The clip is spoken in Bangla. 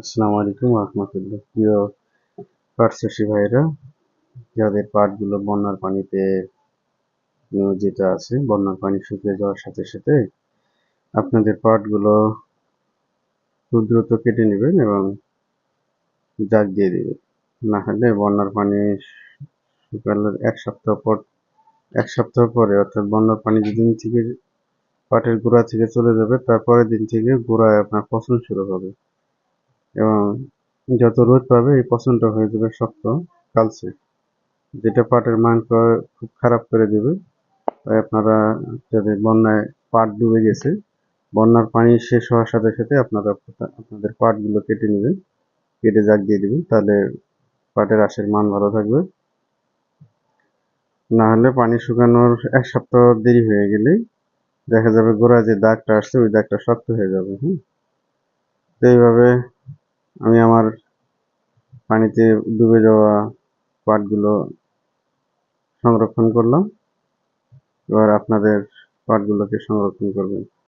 আসসালামু আলাইকুম রহমতুল্লাহ। প্রিয় পাট চাষি ভাইরা যাদের পাটগুলো বন্যার পানিতে নিয়োজিত আছে, বন্যার পানি শুকিয়ে যাওয়ার সাথে সাথে আপনাদের পাটগুলো খুব দ্রুত কেটে নেবেন এবং জাগ দিয়ে দেবেন। না হলে বন্যার পানি শুকানোর এক সপ্তাহ পর, এক সপ্তাহ পরে, অর্থাৎ বন্যার পানি যেদিন থেকে পাটের গোড়া থেকে চলে যাবে তারপরের দিন থেকে গোড়ায় আপনার ফসল শুরু হবে। এবং যত রোদ পাবে, এই পচনটা হয়ে যাবে শক্ত, কালচে। যেটা পাটের মাংস খুব খারাপ করে দেবে, তাই আপনারা যদি বন্যায় পাট ডুবে গেছে, বন্যার পানি শেষ হওয়ার সাথে সাথে আপনারা আপনাদের পাটগুলো কেটে নেবেন, কেটে জাগ দিয়ে দেবেন, তাহলে পাটের আশের মান ভালো থাকবে। না হলে পানি শুকানোর এক সপ্তাহ দেরি হয়ে গেলে দেখা যাবে গোড়ায় যে দাগটা আসছে, ওই দাগটা শক্ত হয়ে যাবে হ্যাঁ? তো এইভাবে আমি আমার পানিতে ডুবে যাওয়া পাটগুলো সংরক্ষণ করলাম। এবার আপনাদের পাটগুলোকে সংরক্ষণ করবেন।